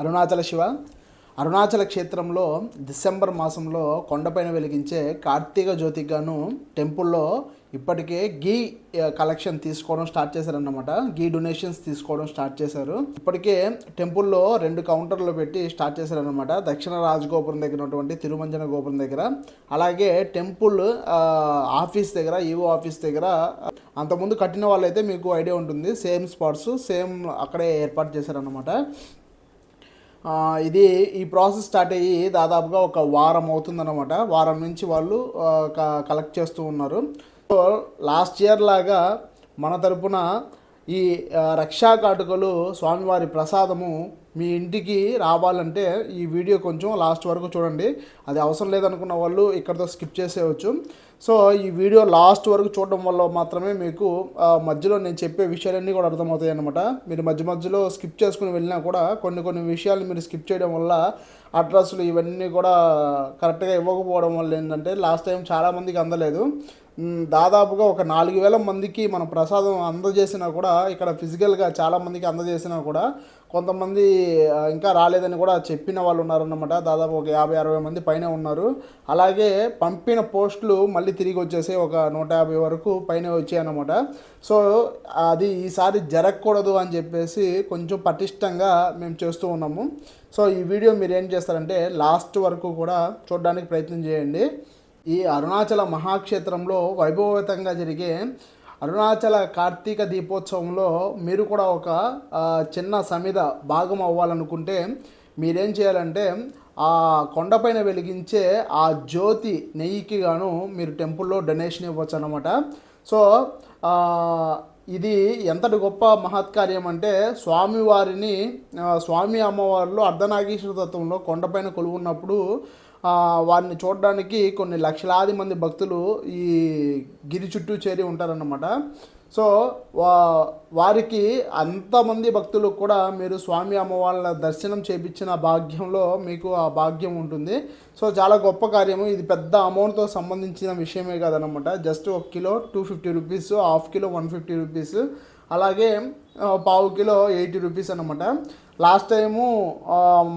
అరుణాచల శివ. అరుణాచల క్షేత్రంలో డిసెంబర్ మాసంలో కొండపైన వెలిగించే కార్తీక జ్యోతిగాను టెంపుల్లో ఇప్పటికే గీ కలెక్షన్ తీసుకోవడం స్టార్ట్ చేశారన్నమాట. గీ డొనేషన్స్ తీసుకోవడం స్టార్ట్ చేశారు. ఇప్పటికే టెంపుల్లో రెండు కౌంటర్లు పెట్టి స్టార్ట్ చేశారన్నమాట. దక్షిణ రాజగోపురం దగ్గర ఉన్నటువంటి తిరుమంజన గోపురం దగ్గర. అలాగే టెంపుల్ ఆఫీస్ దగ్గర ఈవో ఆఫీస్ దగ్గర. అంతకుముందు కట్టిన వాళ్ళైతే మీకు ఐడియా ఉంటుంది. సేమ్ స్పాట్స్ సేమ్ అక్కడే ఏర్పాటు చేశారన్నమాట. ఇది ఈ ప్రాసెస్ స్టార్ట్ అయ్యి దాదాపుగా ఒక వారం అవుతుందన్నమాట. వారం నుంచి వాళ్ళు కలెక్ట్ చేస్తూ ఉన్నారు. సో లాస్ట్ ఇయర్ లాగా మన తరపున ఈ రక్షా కాటుకలు స్వామివారి ప్రసాదము మీ ఇంటికి రావాలంటే ఈ వీడియో కొంచెం లాస్ట్ వరకు చూడండి. అది అవసరం లేదనుకున్న వాళ్ళు ఇక్కడితో స్కిప్ చేసేయచ్చు. సో ఈ వీడియో లాస్ట్ వరకు చూడడం వల్ల మాత్రమే మీకు ఆ, మధ్యలో నేను చెప్పే విషయాలన్నీ కూడా అర్థమవుతాయి అనమాట మీరు మధ్య మధ్యలో స్కిప్ చేసుకుని వెళ్ళినా కూడా కొన్ని కొన్ని విషయాలు మీరు స్కిప్ చేయడం వల్ల అడ్రస్లు ఇవన్నీ కూడా కరెక్ట్గా ఇవ్వకపోవడం వల్ల ఏంటంటే లాస్ట్ టైం చాలామందికి అందలేదు. దాదాపుగా ఒక నాలుగు వేల మందికి మనం ప్రసాదం అందజేసినా కూడా ఇక్కడ ఫిజికల్గా చాలామందికి అందజేసినా కూడా కొంతమంది ఇంకా రాలేదని కూడా చెప్పిన వాళ్ళు ఉన్నారన్నమాట. దాదాపు ఒక యాభై అరవై మంది పైన ఉన్నారు. అలాగే పంపిన పోస్టులు మళ్ళీ తిరిగి వచ్చేసి ఒక నూట యాభై వరకు పైన వచ్చాయన్నమాట. సో అది ఈసారి జరగకూడదు అని చెప్పేసి కొంచెం పటిష్టంగా మేము చేస్తూ ఉన్నాము. సో ఈ వీడియో మీరు ఏం చేస్తారంటే లాస్ట్ వరకు కూడా చూడడానికి ప్రయత్నం చేయండి. ఈ అరుణాచల మహాక్షేత్రంలో వైభవతంగా జరిగే అరుణాచల కార్తీక దీపోత్సవంలో మీరు కూడా ఒక చిన్న సమిద భాగం అవ్వాలనుకుంటే మీరేం చేయాలంటే ఆ కొండపైన వెలిగించే ఆ జ్యోతి నెయ్యికి గాను మీరు టెంపుల్లో డొనేషన్ ఇవ్వచ్చు అనమాట సో ఇది ఎంతటి గొప్ప మహత్కార్యం అంటే స్వామివారిని స్వామి అమ్మవారిలో అర్ధనాగేశ్వర తత్వంలో కొండపైన కొలువున్నప్పుడు వారిని చూడడానికి కొన్ని లక్షలాది మంది భక్తులు ఈ గిరి చుట్టూ చేరి ఉంటారన్నమాట. సో వా వారికి అంతమంది భక్తులు కూడా మీరు స్వామి అమ్మవాళ్ళ దర్శనం చేపించిన భాగ్యంలో మీకు ఆ భాగ్యం ఉంటుంది. సో చాలా గొప్ప కార్యము. ఇది పెద్ద అమౌంట్తో సంబంధించిన విషయమే కాదనమాట జస్ట్ ఒక kilo two fifty rupees half kilo one fifty rupees అలాగే పావు కిలో ఎయిటీ రూపీస్ అనమాట లాస్ట్ టైము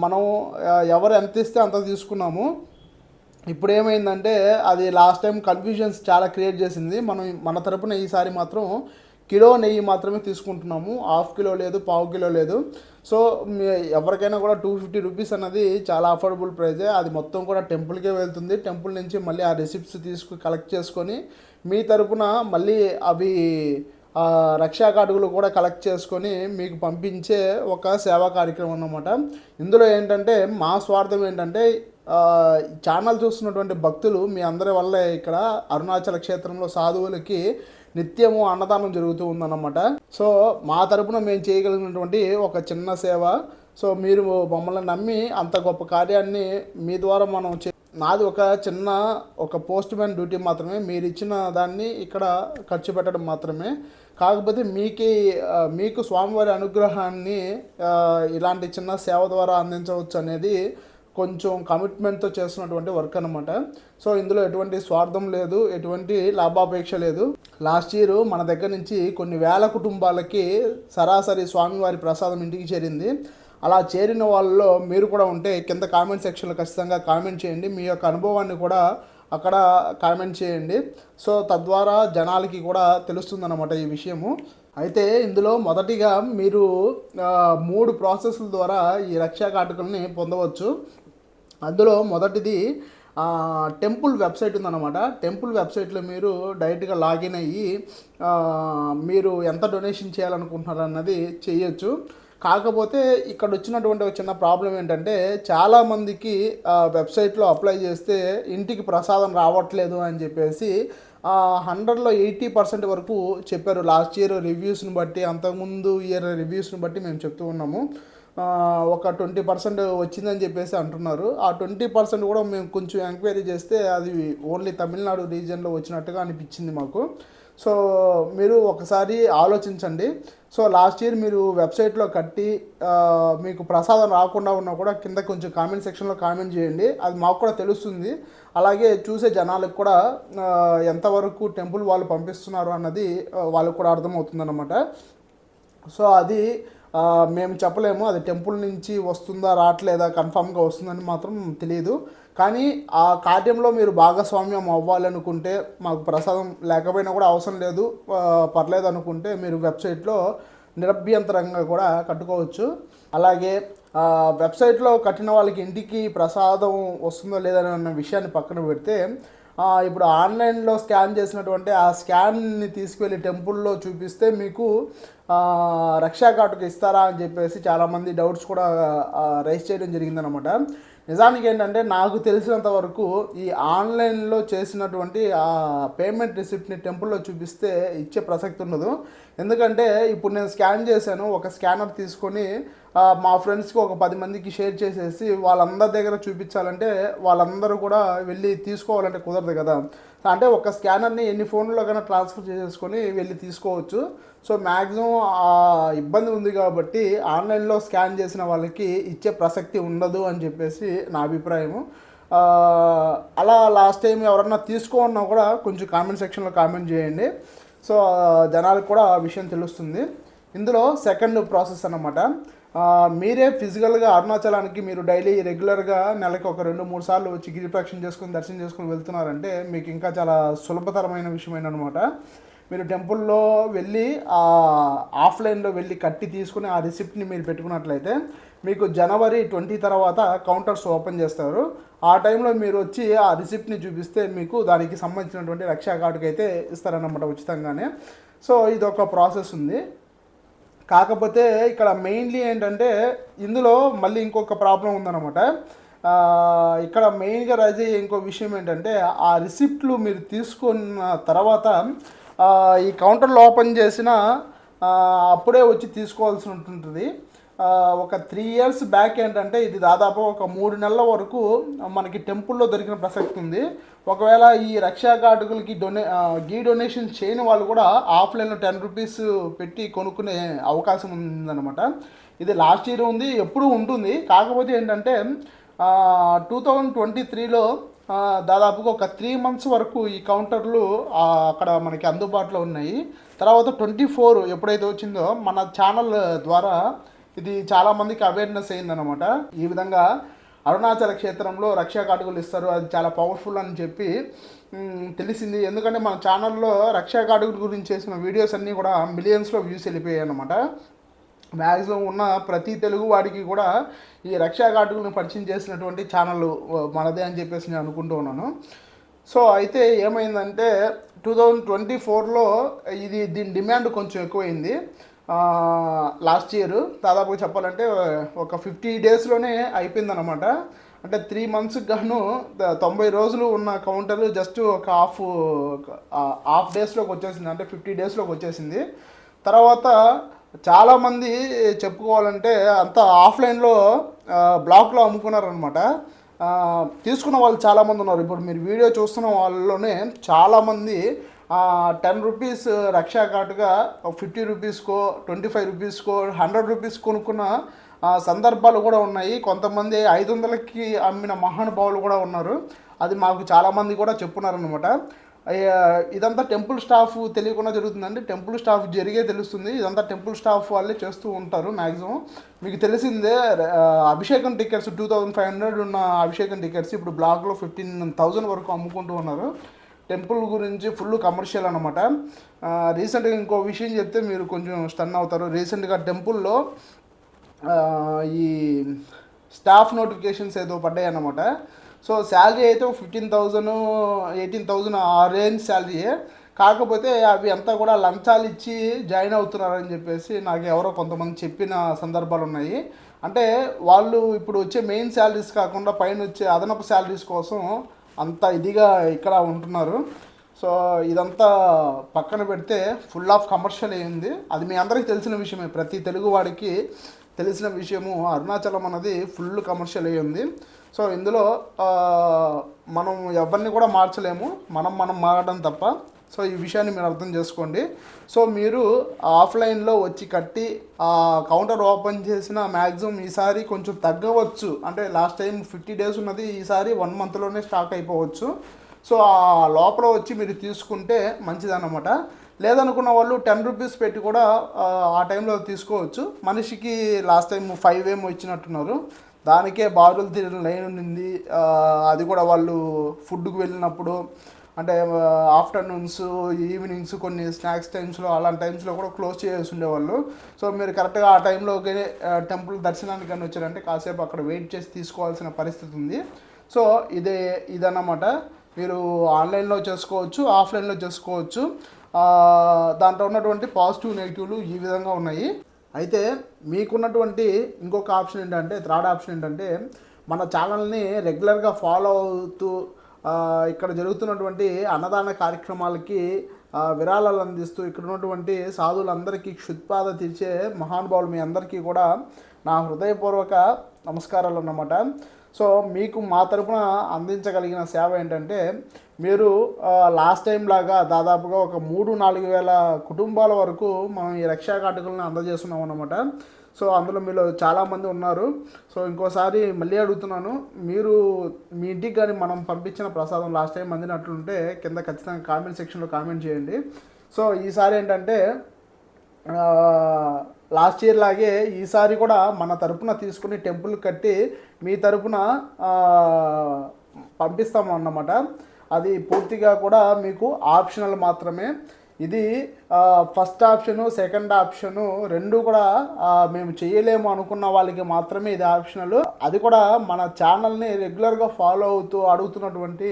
మనం ఎవరు ఎంత ఇస్తే అంత తీసుకున్నాము. ఇప్పుడు ఏమైందంటే అది లాస్ట్ టైం కన్ఫ్యూజన్స్ చాలా క్రియేట్ చేసింది. మనం మన తరపున ఈసారి మాత్రం కిలో నెయ్యి మాత్రమే తీసుకుంటున్నాము. హాఫ్ కిలో లేదు పావు కిలో లేదు. సో మీ ఎవరికైనా కూడా టూ ఫిఫ్టీ రూపీస్ అన్నది చాలా అఫోర్డబుల్ ప్రైజే అది మొత్తం కూడా టెంపుల్కే వెళ్తుంది. టెంపుల్ నుంచి మళ్ళీ ఆ రెసిప్ట్స్ తీసుకు కలెక్ట్ చేసుకొని మీ తరపున మళ్ళీ అవి రక్షా కార్డులు కూడా కలెక్ట్ చేసుకొని మీకు పంపించే ఒక సేవా కార్యక్రమం అన్నమాట. ఇందులో ఏంటంటే మా స్వార్థం ఏంటంటే ఛానల్ చూస్తున్నటువంటి భక్తులు మీ అందరి వల్ల ఇక్కడ అరుణాచల క్షేత్రంలో సాధువులకి నిత్యము అన్నదానం జరుగుతూ ఉందన్నమాట. సో మా తరపున మేము చేయగలిగినటువంటి ఒక చిన్న సేవ. సో మీరు మమ్మల్ని నమ్మి అంత గొప్ప కార్యాన్ని మీ ద్వారా మనం చే నాది ఒక చిన్న ఒక పోస్ట్ మ్యాన్ డ్యూటీ మాత్రమే. మీరు ఇచ్చిన దాన్ని ఇక్కడ ఖర్చు పెట్టడం మాత్రమే. కాకపోతే మీకి మీకు స్వామివారి అనుగ్రహాన్ని ఇలాంటి చిన్న సేవ ద్వారా అందించవచ్చు అనేది కొంచెం కమిట్మెంట్తో చేస్తున్నటువంటి వర్క్ అనమాట సో ఇందులో ఎటువంటి స్వార్థం లేదు ఎటువంటి లాభాపేక్ష లేదు. లాస్ట్ ఇయర్ మన దగ్గర నుంచి కొన్ని వేల కుటుంబాలకి సరాసరి స్వామివారి ప్రసాదం ఇంటికి చేరింది. అలా చేరిన వాళ్ళలో మీరు కూడా ఉంటే కింద కామెంట్ సెక్షన్లో ఖచ్చితంగా కామెంట్ చేయండి. మీ యొక్క అనుభవాన్ని కూడా అక్కడ కామెంట్ చేయండి. సో తద్వారా జనాలకి కూడా తెలుస్తుందన్నమాట ఈ విషయము. అయితే ఇందులో మొదటిగా మీరు మూడు ప్రాసెస్ల ద్వారా ఈ రక్షా కాటుకల్ని పొందవచ్చు. అందులో మొదటిది టెంపుల్ వెబ్సైట్ ఉందన్నమాట. టెంపుల్ వెబ్సైట్లో మీరు డైరెక్ట్గా లాగిన్ అయ్యి మీరు ఎంత డొనేషన్ చేయాలనుకుంటున్నారు అన్నది చేయొచ్చు. కాకపోతే ఇక్కడ వచ్చినటువంటి చిన్న ప్రాబ్లం ఏంటంటే చాలామందికి వెబ్సైట్లో అప్లై చేస్తే ఇంటికి ప్రసాదం రావట్లేదు అని చెప్పేసి హండ్రెడ్లో ఎయిటీ పర్సెంట్ వరకు చెప్పారు. లాస్ట్ ఇయర్ రివ్యూస్ని బట్టి అంతకుముందు ఇయర్ రివ్యూస్ని బట్టి మేము చెప్తూ ఉన్నాము. ఒక ట్వంటీ పర్సెంట్ వచ్చిందని చెప్పేసి అంటున్నారు. ఆ ట్వంటీ పర్సెంట్ కూడా మేము కొంచెం ఎంక్వైరీ చేస్తే అది ఓన్లీ తమిళనాడు రీజియన్లో వచ్చినట్టుగా అనిపించింది మాకు. సో మీరు ఒకసారి ఆలోచించండి. సో లాస్ట్ ఇయర్ మీరు వెబ్సైట్లో కట్టి మీకు ప్రసాదం రాకుండా ఉన్నా కూడా కింద కొంచెం కామెంట్ సెక్షన్లో కామెంట్ చేయండి. అది మాకు కూడా తెలుస్తుంది. అలాగే చూసే జనాలకు కూడా ఎంతవరకు టెంపుల్ వాళ్ళు పంపిస్తున్నారు అన్నది వాళ్ళకు కూడా అర్థమవుతుందన్నమాట. సో అది మేము చెప్పలేము. అది టెంపుల్ నుంచి వస్తుందా రావట్లేదా కన్ఫామ్గా వస్తుందని మాత్రం తెలియదు. కానీ ఆ కార్యంలో మీరు భాగస్వామ్యం అవ్వాలనుకుంటే మాకు ప్రసాదం లేకపోయినా కూడా అవసరం లేదు. పర్లేదు అనుకుంటే మీరు వెబ్సైట్లో నిరభ్యంతరంగా కూడా కట్టుకోవచ్చు. అలాగే వెబ్సైట్లో కట్టిన వాళ్ళకి ఇంటికి ప్రసాదం వస్తుందో లేదని అన్న విషయాన్ని పక్కన పెడితే ఇప్పుడు ఆన్లైన్లో స్కాన్ చేసినటువంటి ఆ స్కాన్ని తీసుకువెళ్ళి టెంపుల్లో చూపిస్తే మీకు రక్షా కార్డుకి ఇస్తారా అని చెప్పేసి చాలామంది డౌట్స్ కూడా రైస్ చేయడం జరిగిందనమాట నిజానికి ఏంటంటే నాకు తెలిసినంత వరకు ఈ ఆన్లైన్లో చేసినటువంటి ఆ పేమెంట్ రిసిప్ట్ని టెంపుల్లో చూపిస్తే ఇచ్చే ప్రసక్తి ఉండదు. ఎందుకంటే ఇప్పుడు నేను స్కాన్ చేశాను ఒక స్కానర్ తీసుకొని మా ఫ్రెండ్స్కి ఒక పది మందికి షేర్ చేసేసి వాళ్ళందరి దగ్గర చూపించాలంటే వాళ్ళందరూ కూడా వెళ్ళి తీసుకోవాలంటే కుదరదు కదా. అంటే ఒక స్కానర్ని ఎన్ని ఫోన్లో కన్నా ట్రాన్స్ఫర్ చేసేసుకొని వెళ్ళి తీసుకోవచ్చు. సో మ్యాక్సిమం ఇబ్బంది ఉంది కాబట్టి ఆన్లైన్లో స్కాన్ చేసిన వాళ్ళకి ఇచ్చే ప్రసక్తి ఉండదు అని చెప్పేసి నా అభిప్రాయము. అలా లాస్ట్ టైం ఎవరన్నా తీసుకోన్నా కూడా కొంచెం కామెంట్ సెక్షన్లో కామెంట్ చేయండి. సో జనాలకు కూడా ఆ విషయం తెలుస్తుంది. ఇందులో సెకండ్ ప్రాసెస్ అన్నమాట. మీరే ఫిజికల్గా అరుణాచలానికి మీరు డైలీ రెగ్యులర్గా నెలకి ఒక రెండు మూడు సార్లు వచ్చి గిరిప్రక్షణ చేసుకుని దర్శనం చేసుకుని వెళ్తున్నారంటే మీకు ఇంకా చాలా సులభతరమైన విషయమైన అనమాట మీరు టెంపుల్లో వెళ్ళి ఆ ఆఫ్లైన్లో వెళ్ళి కట్టి తీసుకుని ఆ రిసిప్ట్ని మీరు పెట్టుకున్నట్లయితే మీకు జనవరి ట్వంటీ తర్వాత కౌంటర్స్ ఓపెన్ చేస్తారు. ఆ టైంలో మీరు వచ్చి ఆ రిసిప్ట్ని చూపిస్తే మీకు దానికి సంబంధించినటువంటి రక్షా కార్డుకి అయితే ఇస్తారన్నమాట ఉచితంగానే. సో ఇది ఒక ప్రాసెస్ ఉంది. కాకపోతే ఇక్కడ మెయిన్లీ ఏంటంటే ఇందులో మళ్ళీ ఇంకొక ప్రాబ్లం ఉందన్నమాట. ఇక్కడ మెయిన్గా రైజ్ అయ్యే ఇంకో విషయం ఏంటంటే ఆ రిసిప్ట్లు మీరు తీసుకున్న తర్వాత ఈ కౌంటర్లో ఓపెన్ చేసిన అప్పుడే వచ్చి తీసుకోవాల్సి ఉంటుంది ఒక త్రీ ఇయర్స్ బ్యాక్ ఏంటంటే ఇది దాదాపు ఒక మూడు నెలల వరకు మనకి టెంపుల్లో దొరికిన ప్రసక్తి ఉంది. ఒకవేళ ఈ రక్షా కార్డులకి డొనే గీ డొనేషన్ చేయని వాళ్ళు కూడా ఆఫ్లైన్లో టెన్ రూపీస్ పెట్టి కొనుక్కునే అవకాశం ఉందన్నమాట. ఇది లాస్ట్ ఇయర్ ఉంది ఎప్పుడూ ఉంటుంది. కాకపోతే ఏంటంటే టూ థౌజండ్ ట్వంటీ త్రీలో దాదాపుగా ఒక త్రీ మంత్స్ వరకు ఈ కౌంటర్లు అక్కడ మనకి అందుబాటులో ఉన్నాయి. తర్వాత ట్వంటీ ఫోర్ ఎప్పుడైతే వచ్చిందో మన ఛానల్ ద్వారా ఇది చాలామందికి అవేర్నెస్ అయిందనమాట ఈ విధంగా అరుణాచల క్షేత్రంలో రక్షా కాటుకలు ఇస్తారు. అది చాలా పవర్ఫుల్ అని చెప్పి తెలిసింది. ఎందుకంటే మన ఛానల్లో రక్షా కాటుకల గురించి చేసిన వీడియోస్ అన్నీ కూడా మిలియన్స్లో వ్యూస్ వెళ్ళిపోయాయి అనమాట మ్యాక్సిమం ఉన్న ప్రతి తెలుగు వాడికి కూడా ఈ రక్షా కాటుకులను పరిచయం చేసినటువంటి ఛానల్ మనదే అని చెప్పేసి నేను అనుకుంటూ ఉన్నాను. సో అయితే ఏమైందంటే టూ థౌజండ్ ట్వంటీ ఫోర్లో ఇది దీని డిమాండ్ కొంచెం ఎక్కువైంది. లాస్ట్ ఇయర్ దాదాపు చెప్పాలంటే ఒక ఫిఫ్టీ డేస్లోనే అయిపోయిందనమాట అంటే త్రీ మంత్స్కి గాను తొంభై రోజులు ఉన్న కౌంటర్ జస్ట్ ఒక హాఫ్ హాఫ్ డేస్లోకి వచ్చేసింది. అంటే ఫిఫ్టీ డేస్లోకి వచ్చేసింది. తర్వాత చాలామంది చెప్పుకోవాలంటే అంతా ఆఫ్లైన్లో బ్లాక్లో అమ్ముకున్నారనమాట తీసుకున్న వాళ్ళు చాలామంది ఉన్నారు. ఇప్పుడు మీరు వీడియో చూస్తున్న వాళ్ళలోనే చాలామంది టెన్ రూపీస్ రక్షా కార్డుగా ఫిఫ్టీ రూపీస్కో ట్వంటీ ఫైవ్ రూపీస్కో హండ్రెడ్ రూపీస్ కొనుక్కున్న సందర్భాలు కూడా ఉన్నాయి. కొంతమంది ఐదు వందలకి అమ్మిన మహానుభావులు కూడా ఉన్నారు. అది మాకు చాలామంది కూడా చెప్పున్నారనమాట ఇదంతా టెంపుల్ స్టాఫ్ తెలియకుండా జరుగుతుందండి. టెంపుల్ స్టాఫ్ జరిగే తెలుస్తుంది. ఇదంతా టెంపుల్ స్టాఫ్ వాళ్ళే చేస్తూ ఉంటారు మ్యాక్సిమం మీకు తెలిసిందే అభిషేకం tickets two thousand five hundred ఉన్న అభిషేకం టికెట్స్ ఇప్పుడు బ్లాక్లో ఫిఫ్టీన్ థౌజండ్ వరకు అమ్ముకుంటూ ఉన్నారు. టెంపుల్ గురించి ఫుల్ కమర్షియల్ అనమాట రీసెంట్గా ఇంకో విషయం చెప్తే మీరు కొంచెం స్టన్ అవుతారు. రీసెంట్గా టెంపుల్లో ఈ స్టాఫ్ నోటిఫికేషన్స్ ఏదో పడ్డాయి అన్నమాట. సో శాలరీ అయితే ఫిఫ్టీన్ థౌజండ్ ఎయిటీన్ థౌజండ్ ఆ రేంజ్ శాలరీయే కాకపోతే అవి అంతా కూడా లంచాలు ఇచ్చి జాయిన్ అవుతున్నారని చెప్పేసి నాకు ఎవరో కొంతమంది చెప్పిన సందర్భాలు ఉన్నాయి. అంటే వాళ్ళు ఇప్పుడు వచ్చే మెయిన్ శాలరీస్ కాకుండా పైన వచ్చే అదనపు శాలరీస్ కోసం అంత ఇదిగా ఇక్కడ ఉంటున్నారు. సో ఇదంతా పక్కన పెడితే ఫుల్ ఆఫ్ కమర్షియల్ అయింది అది మీ అందరికీ తెలిసిన విషయమే. ప్రతి తెలుగు వాడికి తెలిసిన విషయము అరుణాచలం అనేది ఫుల్ కమర్షియల్ అయ్యింది సో ఇందులో మనం ఎవరిని కూడా మార్చలేము. మనం మనం మారడం తప్ప సో ఈ విషయాన్ని మీరు అర్థం చేసుకోండి. సో మీరు ఆఫ్లైన్లో వచ్చి కట్టి ఆ కౌంటర్ ఓపెన్ చేసిన మ్యాక్సిమం ఈసారి కొంచెం తగ్గవచ్చు. అంటే లాస్ట్ టైం ఫిఫ్టీ డేస్ ఉన్నది ఈసారి వన్ మంత్లోనే స్టాక్ అయిపోవచ్చు. సో ఆ లోపల వచ్చి మీరు తీసుకుంటే మంచిదన్నమాట. లేదనుకున్న వాళ్ళు టెన్ రూపీస్ పెట్టి కూడా ఆ, టైంలో తీసుకోవచ్చు. మనిషికి లాస్ట్ టైం ఫైవ్ ఏమో ఇచ్చినట్టున్నారు. దానికే బారులు తీరిన లైన్ ఉంది అది కూడా వాళ్ళు ఫుడ్కు వెళ్ళినప్పుడు అంటే ఆఫ్టర్నూన్స్ ఈవినింగ్స్ కొన్ని స్నాక్స్ టైమ్స్లో అలాంటి టైమ్స్లో కూడా క్లోజ్ చేసి ఉండేవాళ్ళు. సో మీరు కరెక్ట్గా ఆ టైంలో టెంపుల్ దర్శనానికి కానీ వచ్చారంటే కాసేపు అక్కడ వెయిట్ చేసి తీసుకోవాల్సిన పరిస్థితి ఉంది. సో ఇదే ఇదన్నమాట. మీరు ఆన్లైన్లో చేసుకోవచ్చు ఆఫ్లైన్లో చేసుకోవచ్చు. దాంట్లో ఉన్నటువంటి పాజిటివ్ నెగిటివ్లు ఈ విధంగా ఉన్నాయి. అయితే మీకున్నటువంటి ఇంకొక ఆప్షన్ ఏంటంటే థర్డ్ ఆప్షన్ ఏంటంటే మన ఛానల్ని రెగ్యులర్గా ఫాలో అవుతూ ఇక్కడ జరుగుతున్నటువంటి అన్నదాన కార్యక్రమాలకి విరాళాలు అందిస్తూ ఇక్కడ ఉన్నటువంటి సాధువులందరికీ క్షుత్పాద తీర్చే మహానుభావులు మీ అందరికీ కూడా నా హృదయపూర్వక నమస్కారాలు అన్నమాట. సో మీకు మా తరపున అందించగలిగిన సేవ ఏంటంటే మీరు లాస్ట్ టైం లాగా దాదాపుగా ఒక మూడు నాలుగు వేల కుటుంబాల వరకు మనం ఈ రక్షా కాటుకలను అందజేస్తున్నాం అన్నమాట సో అందులో మీలో చాలామంది ఉన్నారు. సో ఇంకోసారి మళ్ళీ అడుగుతున్నాను. మీరు మీ ఇంటికి కానీ మనం పంపించిన ప్రసాదం లాస్ట్ టైం అందినట్లుంటే కింద ఖచ్చితంగా కామెంట్ సెక్షన్లో కామెంట్ చేయండి. సో ఈసారి ఏంటంటే లాస్ట్ ఇయర్ లాగే ఈసారి కూడా మన తరపున తీసుకుని టెంపుల్ కట్టి మీ తరపున పంపిస్తాం పంపిస్తాము అన్నమాట అది పూర్తిగా కూడా మీకు ఆప్షనల్ మాత్రమే. ఇది ఫస్ట్ ఆప్షను సెకండ్ ఆప్షను రెండు కూడా మేము చేయలేము అనుకున్న వాళ్ళకి మాత్రమే ఇది ఆప్షనల్ అది కూడా మన ఛానల్ని రెగ్యులర్గా ఫాలో అవుతూ అడుగుతున్నటువంటి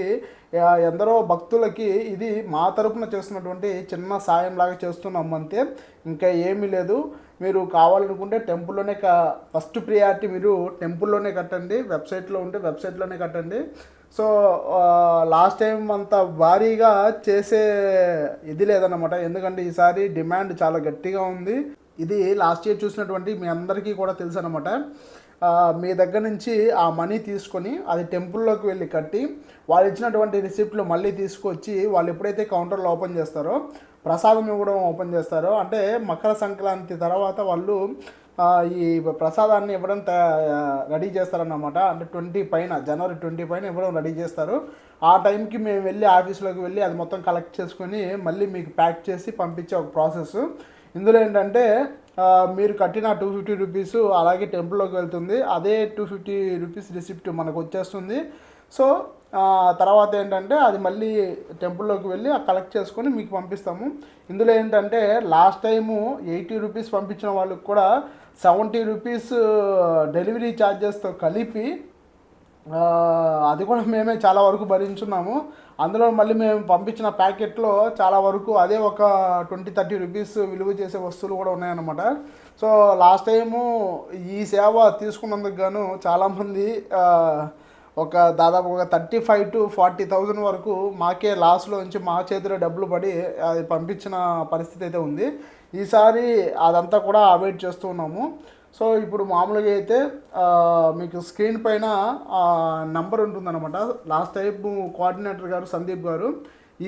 ఎందరో భక్తులకి ఇది మా తరపున చేస్తున్నటువంటి చిన్న సాయం లాగా చేస్తున్నాం అంతే. ఇంకా ఏమీ లేదు. మీరు కావాలనుకుంటే టెంపుల్లోనే క ఫస్ట్ ప్రియారిటీ మీరు టెంపుల్లోనే కట్టండి వెబ్సైట్లో ఉంటే వెబ్సైట్లోనే కట్టండి. సో లాస్ట్ టైం అంత భారీగా చేసే ఇది లేదన్నమాట. ఎందుకంటే ఈసారి డిమాండ్ చాలా గట్టిగా ఉంది. ఇది లాస్ట్ ఇయర్ చూసినటువంటి మీ అందరికీ కూడా తెలుసు అనమాట మీ దగ్గర నుంచి ఆ మనీ తీసుకొని అది టెంపుల్లోకి వెళ్ళి కట్టి వాళ్ళు ఇచ్చినటువంటి రిసిప్ట్లు మళ్ళీ తీసుకొచ్చి వాళ్ళు ఎప్పుడైతే కౌంటర్లో ఓపెన్ చేస్తారో ప్రసాదం ఇవ్వడం ఓపెన్ చేస్తారో అంటే మకర సంక్రాంతి తర్వాత వాళ్ళు ఈ ప్రసాదాన్ని ఇవ్వడం రెడీ చేస్తారన్నమాట. అంటే ట్వంటీ పైన జనవరి ట్వంటీ పైన ఇవ్వడం రెడీ చేస్తారు. ఆ టైంకి మేము వెళ్ళి ఆఫీస్లోకి వెళ్ళి అది మొత్తం కలెక్ట్ చేసుకొని మళ్ళీ మీకు ప్యాక్ చేసి పంపించే ఒక ప్రాసెస్. ఇందులో ఏంటంటే మీరు కట్టిన టూ ఫిఫ్టీ రూపీస్ అలాగే టెంపుల్లోకి వెళ్తుంది. అదే టూ ఫిఫ్టీ రూపీస్ రిసిప్ట్ మనకు వచ్చేస్తుంది. సో తర్వాత ఏంటంటే అది మళ్ళీ టెంపుల్లోకి వెళ్ళి ఆ కలెక్ట్ చేసుకొని మీకు పంపిస్తాము. ఇందులో ఏంటంటే లాస్ట్ టైము ఎయిటీ రూపీస్ పంపించిన వాళ్ళకి కూడా సెవెంటీ రూపీస్ డెలివరీ ఛార్జెస్తో కలిపి అది కూడా మేమే చాలా వరకు భరించున్నాము. అందులో మళ్ళీ మేము పంపించిన ప్యాకెట్లో చాలా వరకు అదే ఒక ట్వంటీ థర్టీ రూపీస్ విలువ చేసే వస్తువులు కూడా ఉన్నాయన్నమాట. సో లాస్ట్ టైము ఈ సేవ తీసుకున్నందుకు గాను చాలామంది ఒక దాదాపు ఒక thirty five to forty thousand వరకు మాకే లాస్లో నుంచి మా చేతిలో డబ్బులు పడి అది పంపించిన పరిస్థితి అయితే ఉంది. ఈసారి అదంతా కూడా అవాయిడ్ చేస్తూ ఉన్నాము. సో ఇప్పుడు మామూలుగా అయితే మీకు స్క్రీన్ పైన నంబర్ ఉంటుందన్నమాట. లాస్ట్ టైం కోఆర్డినేటర్ గారు సందీప్ గారు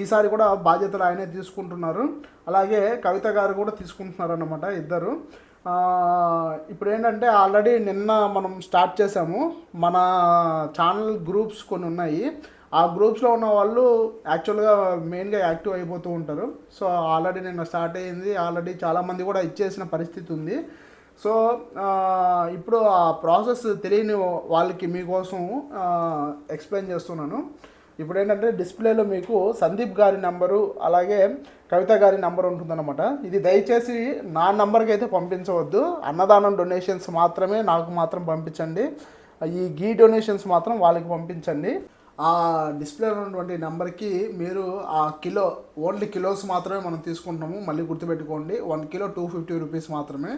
ఈసారి కూడా బాధ్యతలు ఆయనే తీసుకుంటున్నారు. అలాగే కవిత గారు కూడా తీసుకుంటున్నారు అన్నమాట ఇద్దరు ఇప్పుడు ఏంటంటే ఆల్రెడీ నిన్న మనం స్టార్ట్ చేసాము మన ఛానల్ గ్రూప్స్ కొన్ని ఉన్నాయి. ఆ గ్రూప్స్లో ఉన్న వాళ్ళు యాక్చువల్గా మెయిన్గా యాక్టివ్ అయిపోతూ ఉంటారు. సో ఆల్రెడీ నిన్న స్టార్ట్ అయ్యింది. ఆల్రెడీ చాలామంది కూడా ఇచ్చేసిన పరిస్థితి ఉంది. సో ఇప్పుడు ఆ ప్రాసెస్ తెలియని వాళ్ళకి మీకోసం ఎక్స్ప్లెయిన్ చేస్తున్నాను. ఇప్పుడు ఏంటంటే డిస్ప్లేలో మీకు సందీప్ గారి నంబరు అలాగే కవిత గారి నంబర్ ఉంటుందన్నమాట. ఇది దయచేసి నా నంబర్కి అయితే పంపించవద్దు. అన్నదానం డొనేషన్స్ మాత్రమే నాకు మాత్రం పంపించండి. ఈ గీ డొనేషన్స్ మాత్రం వాళ్ళకి పంపించండి. ఆ డిస్ప్లేలో ఉన్నటువంటి నెంబర్కి మీరు ఆ కిలో ఓన్లీ కిలోస్ మాత్రమే మనం తీసుకుంటాము మళ్ళీ గుర్తుపెట్టుకోండి. One kilo two fifty rupees మాత్రమే.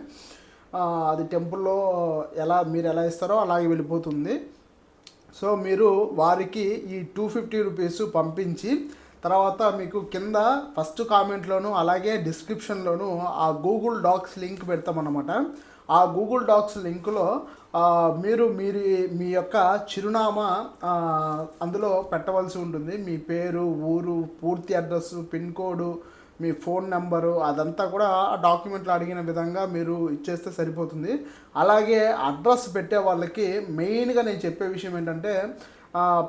అది టెంపుల్లో ఎలా మీరు ఎలా ఇస్తారో అలాగే వెళ్ళిపోతుంది. సో మీరు వారికి ఈ టూ ఫిఫ్టీ రూపీస్ పంపించి తర్వాత మీకు కింద ఫస్ట్ కామెంట్లోను అలాగే డిస్క్రిప్షన్లోను ఆ గూగుల్ డాక్స్ లింక్ పెడతామన్నమాట. ఆ గూగుల్ డాక్స్ లింకులో మీరు మీరు మీ యొక్క చిరునామా అందులో పెట్టవలసి ఉంటుంది. మీ పేరు ఊరు పూర్తి అడ్రస్ పిన్ కోడ్ మీ ఫోన్ నెంబరు అదంతా కూడా ఆ డాక్యుమెంట్లో అడిగిన విధంగా మీరు ఇచ్చేస్తే సరిపోతుంది. అలాగే అడ్రస్ పెట్టే వాళ్ళకి మెయిన్గా నేను చెప్పే విషయం ఏంటంటే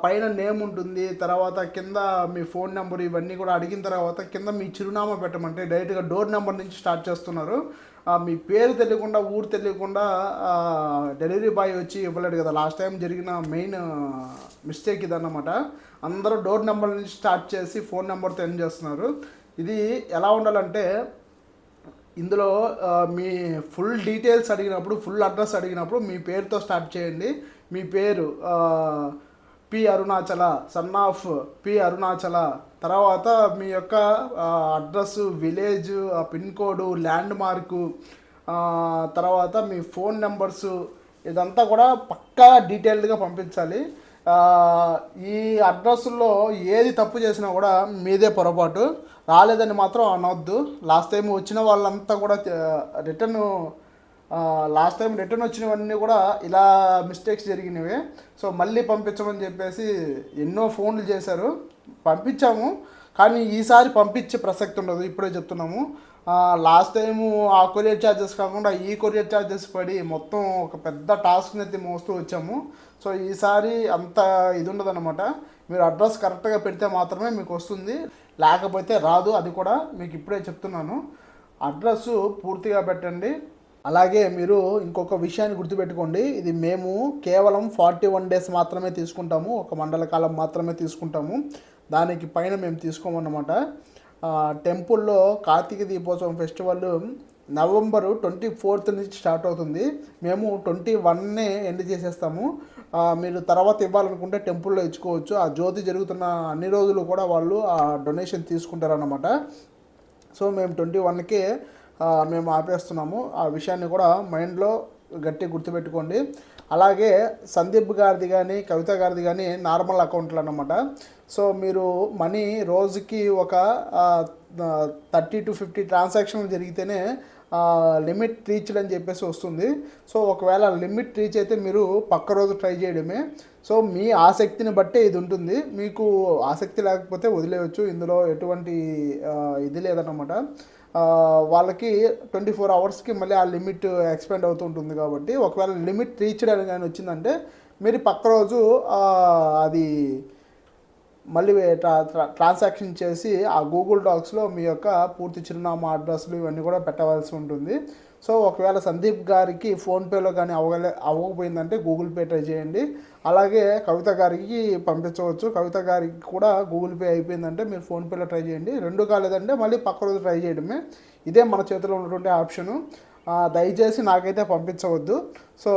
పైన నేమ్ ఉంటుంది తర్వాత కింద మీ ఫోన్ నెంబర్ ఇవన్నీ కూడా అడిగిన తర్వాత కింద మీ చిరునామా పెట్టమంటే డైరెక్ట్గా డోర్ నెంబర్ నుంచి స్టార్ట్ చేస్తున్నారు. మీ పేరు తెలియకుండా ఊరు తెలియకుండా డెలివరీ బాయ్ వచ్చి ఇవ్వలేడు కదా. లాస్ట్ టైం జరిగిన మెయిన్ మిస్టేక్ ఇదన్నమాట. అందరూ డోర్ నెంబర్ నుంచి స్టార్ట్ చేసి ఫోన్ నెంబర్తో ఎండ్ చేస్తున్నారు. ఇది ఎలా ఉండాలంటే ఇందులో మీ ఫుల్ డీటెయిల్స్ అడిగినప్పుడు ఫుల్ అడ్రస్ అడిగినప్పుడు మీ పేరుతో స్టార్ట్ చేయండి. మీ పేరు P Arunachala son of P Arunachala తర్వాత మీ యొక్క address village pin code landmark తర్వాత మీ ఫోన్ నెంబర్సు ఇదంతా కూడా పక్కా డీటెయిల్డ్గా పంపించాలి. ఈ అడ్రస్లో ఏది తప్పు చేసినా కూడా మీదే పొరపాటు. రాలేదని మాత్రం అనవద్దు లాస్ట్ టైం వచ్చిన వాళ్ళంతా కూడా రిటర్న్ లాస్ట్ టైం రిటర్న్ వచ్చినవన్నీ కూడా ఇలా మిస్టేక్స్ జరిగినవి. సో మళ్ళీ పంపించమని చెప్పేసి ఎన్నో ఫోన్లు చేశారు. పంపించాము. కానీ ఈసారి పంపించే ప్రసక్తి ఉండదు. ఇప్పుడే చెప్తున్నాము. లాస్ట్ టైము ఆ కొరియర్ ఛార్జెస్ కాకుండా ఈ కొరియర్ ఛార్జెస్ పడి మొత్తం ఒక పెద్ద టాస్క్ని అయితే మోస్తూ వచ్చాము. సో ఈసారి అంత ఇది ఉండదన్నమాట. మీరు అడ్రస్ కరెక్ట్గా పెడితే మాత్రమే మీకు వస్తుంది. లేకపోతే రాదు అది కూడా మీకు ఇప్పుడే చెప్తున్నాను. అడ్రస్ పూర్తిగా పెట్టండి. అలాగే మీరు ఇంకొక విషయాన్ని గుర్తుపెట్టుకోండి. ఇది మేము కేవలం ఫార్టీ వన్ డేస్ మాత్రమే తీసుకుంటాము. ఒక మండల కాలం మాత్రమే తీసుకుంటాము. దానికి పైన మేము తీసుకోమన్నమాట. టెంపుల్లో Karthika Deepotsavam festival November twenty fourth నుంచి స్టార్ట్ అవుతుంది. మేము ట్వంటీ వన్నే ఎండ్ చేసేస్తాము. మీరు తర్వాత ఇవ్వాలనుకుంటే టెంపుల్లో ఇచ్చుకోవచ్చు. ఆ జ్యోతి జరుగుతున్న అన్ని రోజులు కూడా వాళ్ళు ఆ డొనేషన్ తీసుకుంటారన్నమాట. సో మేము ట్వంటీ వన్కే మేము ఆపేస్తున్నాము. ఆ విషయాన్ని కూడా మైండ్లో గట్టి గుర్తుపెట్టుకోండి. అలాగే సందీప్ గారిది కానీ కవిత గారిది కానీ నార్మల్ అకౌంట్లు అనమాట సో మీరు మనీ రోజుకి ఒక థర్టీ టు ఫిఫ్టీ ట్రాన్సాక్షన్లు జరిగితేనే లిమిట్ రీచ్డ్ అని చెప్పేసి వస్తుంది. సో ఒకవేళ లిమిట్ రీచ్ అయితే మీరు పక్క రోజు ట్రై చేయడమే. సో మీ ఆసక్తిని బట్టే ఇది ఉంటుంది. మీకు ఆసక్తి లేకపోతే వదిలేయచ్చు. ఇందులో ఎటువంటి ఇది లేదన్నమాట. వాళ్ళకి ట్వంటీ ఫోర్ అవర్స్కి మళ్ళీ ఆ లిమిట్ ఎక్స్పెండ్ అవుతూ ఉంటుంది కాబట్టి ఒకవేళ లిమిట్ రీచ్డ్ అని కానీ వచ్చిందంటే మీరు పక్క రోజు అది మళ్ళీ ట్రా ట్రాన్సాక్షన్ చేసి ఆ గూగుల్ డాక్స్లో మీ యొక్క పూర్తి చిరునామా అడ్రస్లు ఇవన్నీ కూడా పెట్టవలసి ఉంటుంది. సో ఒకవేళ సందీప్ గారికి ఫోన్పేలో కానీ అవ్వలే అవ్వకపోయిందంటే గూగుల్ పే ట్రై చేయండి. అలాగే కవిత గారికి పంపించవచ్చు. కవిత గారికి కూడా గూగుల్ పే అయిపోయిందంటే మీరు ఫోన్పేలో ట్రై చేయండి. రెండు కాలేదంటే మళ్ళీ పక్క రోజు ట్రై చేయడమే. ఇదే మన చేతిలో ఉన్నటువంటి ఆప్షను. దయచేసి నాకైతే పంపించవద్దు. సో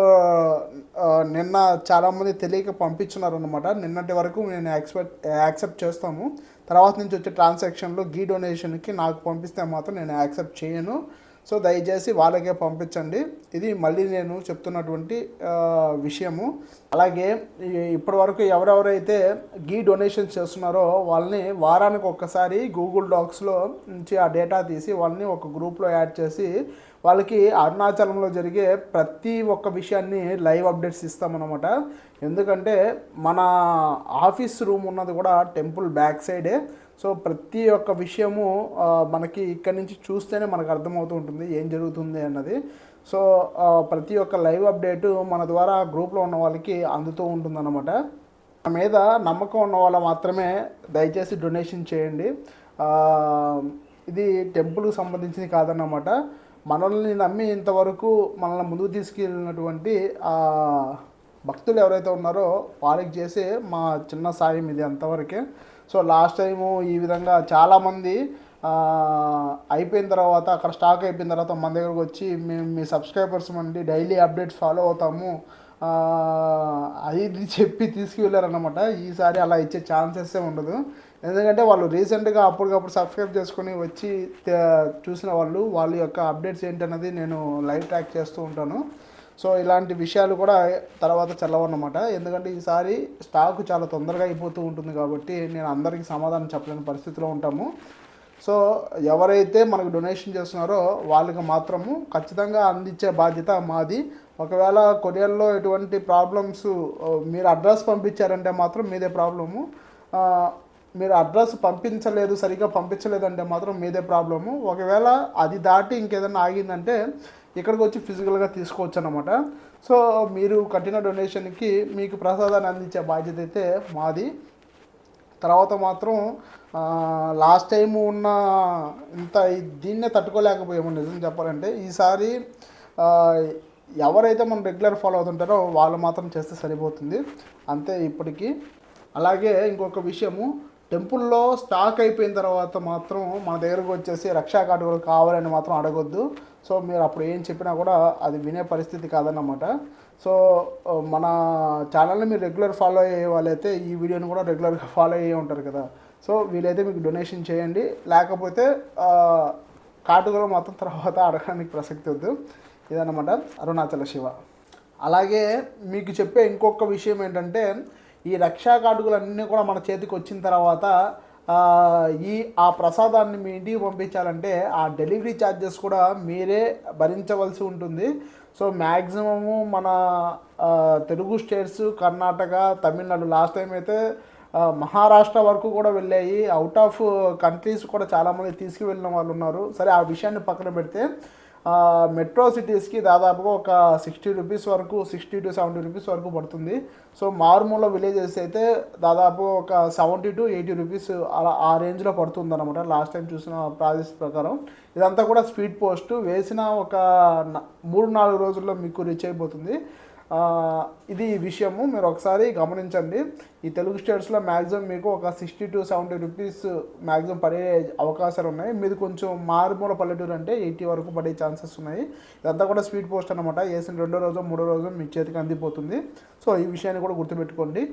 నిన్న చాలామంది తెలియక పంపించున్నారు అనమాట నిన్నటి వరకు నేను ఎక్స్పెక్ట్ యాక్సెప్ట్ చేస్తాము తర్వాత నుంచి వచ్చే ట్రాన్సాక్షన్లో గీ డొనేషన్కి నాకు పంపిస్తే మాత్రం నేను యాక్సెప్ట్ చేయను. సో దయచేసి వాళ్ళకే పంపించండి. ఇది మళ్ళీ నేను చెప్తున్నటువంటి విషయము. అలాగే ఇప్పటి వరకు ఎవరెవరైతే గీ డొనేషన్స్ చేస్తున్నారో వాళ్ళని వారానికి ఒక్కసారి గూగుల్ డాక్స్లో నుంచి ఆ డేటా తీసి వాళ్ళని ఒక గ్రూప్లో యాడ్ చేసి వాళ్ళకి అరుణాచలంలో జరిగే ప్రతి ఒక్క విషయాన్ని లైవ్ అప్డేట్స్ ఇస్తామన్నమాట. ఎందుకంటే మన ఆఫీస్ రూమ్ ఉన్నది కూడా టెంపుల్ బ్యాక్ సైడే. సో ప్రతి ఒక్క విషయము మనకి ఇక్కడి నుంచి చూస్తేనే మనకు అర్థమవుతూ ఉంటుంది ఏం జరుగుతుంది అన్నది. సో ప్రతి ఒక్క లైవ్ అప్డేటు మన ద్వారా గ్రూప్లో ఉన్న వాళ్ళకి అందుతూ ఉంటుందన్నమాట. మన మీద నమ్మకం ఉన్న వాళ్ళు మాత్రమే దయచేసి డొనేషన్ చేయండి. ఇది టెంపుల్కి సంబంధించింది కాదన్నమాట. మనల్ని నమ్మి ఇంతవరకు మనల్ని ముందుకు తీసుకెళ్ళినటువంటి భక్తులు ఎవరైతే ఉన్నారో వాళ్ళకి చేసే మా చిన్న సాయం ఇది అంతవరకే. సో లాస్ట్ టైము ఈ విధంగా చాలామంది అయిపోయిన తర్వాత అక్కడ స్టాక్ అయిపోయిన తర్వాత మన దగ్గరకు వచ్చి మేము మీ సబ్స్క్రైబర్స్ అండి డైలీ అప్డేట్స్ ఫాలో అవుతాము. అది ఇది చెప్పి తీసుకువెళ్ళారనమాట ఈసారి అలా ఇచ్చే ఛాన్సెస్ ఉండదు. ఎందుకంటే వాళ్ళు రీసెంట్గా అప్పటికప్పుడు సబ్స్క్రైబ్ చేసుకొని వచ్చి చూసిన వాళ్ళు వాళ్ళ యొక్క అప్డేట్స్ ఏంటన్నది నేను లైవ్ ట్రాక్ చేస్తూ ఉంటాను. సో ఇలాంటి విషయాలు కూడా తర్వాత చల్లవన్నమాట. ఎందుకంటే ఈసారి స్టాక్ చాలా తొందరగా అయిపోతూ ఉంటుంది కాబట్టి నేను అందరికీ సమాధానం చెప్పలేని పరిస్థితిలో ఉంటాము. సో ఎవరైతే మనకు డొనేషన్ చేస్తున్నారో వాళ్ళకి మాత్రము ఖచ్చితంగా అందించే బాధ్యత మాది. ఒకవేళ కొరియర్లో ఎటువంటి ప్రాబ్లమ్స్ మీరు అడ్రస్ పంపించారంటే మాత్రం మీదే ప్రాబ్లము. మీరు అడ్రస్ పంపించలేదు సరిగ్గా పంపించలేదంటే మాత్రం మీదే ప్రాబ్లము. ఒకవేళ అది దాటి ఇంకేదైనా ఆగిందంటే ఇక్కడికి వచ్చి ఫిజికల్గా తీసుకోవచ్చు అనమాట సో మీరు కట్టిన డొనేషన్కి మీకు ప్రసాదాన్ని అందించే బాధ్యత అయితే మాది. తర్వాత మాత్రం లాస్ట్ టైం ఉన్న ఇంత దీన్నే తట్టుకోలేకపోయాము నిజం చెప్పాలంటే. ఈసారి ఎవరైతే మనం రెగ్యులర్ ఫాలో అవుతుంటారో వాళ్ళు మాత్రం చేస్తే సరిపోతుంది. అంతే ఇప్పటికీ. అలాగే ఇంకొక విషయము టెంపుల్లో స్టాక్ అయిపోయిన తర్వాత మాత్రం మన దగ్గరకు వచ్చేసి రక్షా కార్డు కూడా కావాలని మాత్రం అడగొద్దు. సో మీరు అప్పుడు ఏం చెప్పినా కూడా అది వినే పరిస్థితి కాదన్నమాట. సో మన ఛానల్ని మీరు రెగ్యులర్ ఫాలో అయ్యే వాళ్ళైతే ఈ వీడియోని కూడా రెగ్యులర్గా ఫాలో అయ్యే ఉంటారు కదా. సో వీలైతే మీకు డొనేషన్ చేయండి. లేకపోతే ఆ, మొత్తం మాత్రం తర్వాత అడగడానికి ప్రసక్తి వద్దు. ఇదన్నమాట అరుణాచల శివ. అలాగే మీకు చెప్పే ఇంకొక విషయం ఏంటంటే ఈ రక్షా కార్డులన్నీ కూడా మన చేతికి వచ్చిన తర్వాత ఈ ఆ ప్రసాదాన్ని మీ ఇంటికి పంపించాలంటే ఆ డెలివరీ ఛార్జెస్ కూడా మీరే భరించవలసి ఉంటుంది. సో మ్యాక్సిమము మన Telugu states Karnataka Tamil Nadu last time అయితే మహారాష్ట్ర వరకు కూడా వెళ్ళాయి. అవుట్ ఆఫ్ కంట్రీస్ కూడా చాలామంది తీసుకువెళ్ళిన వాళ్ళు ఉన్నారు. సరే ఆ విషయాన్ని పక్కన పెడితే మెట్రో సిటీస్కి దాదాపుగా ఒక సిక్స్టీ రూపీస్ వరకు సిక్స్టీ టు సెవెంటీ రూపీస్ వరకు పడుతుంది. సో మారుమూల విలేజెస్ అయితే దాదాపు ఒక సెవెంటీ టు ఎయిటీ రూపీస్ అలా ఆ రేంజ్లో పడుతుంది అనమాట లాస్ట్ టైం చూసిన ప్రాజెస్ ప్రకారం. ఇదంతా కూడా స్పీడ్ పోస్ట్ వేసిన ఒక మూడు నాలుగు రోజుల్లో మీకు రీచ్ అయిపోతుంది. ఇది ఈ విషయము మీరు ఒకసారి గమనించండి. ఈ తెలుగు స్టేట్స్లో మ్యాక్సిమం మీకు ఒక sixty to seventy rupees maximum పడే అవకాశాలు ఉన్నాయి. మీరు కొంచెం మారుమూల పల్లెటూరు అంటే ఎయిటీ వరకు పడే ఛాన్సెస్ ఉన్నాయి. ఇదంతా కూడా స్పీడ్ పోస్ట్ అనమాట వేసిన రెండో రోజు మూడో రోజు మీ చేతికి అందిపోతుంది. సో ఈ విషయాన్ని కూడా గుర్తుపెట్టుకోండి.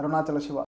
అరుణాచల శివ.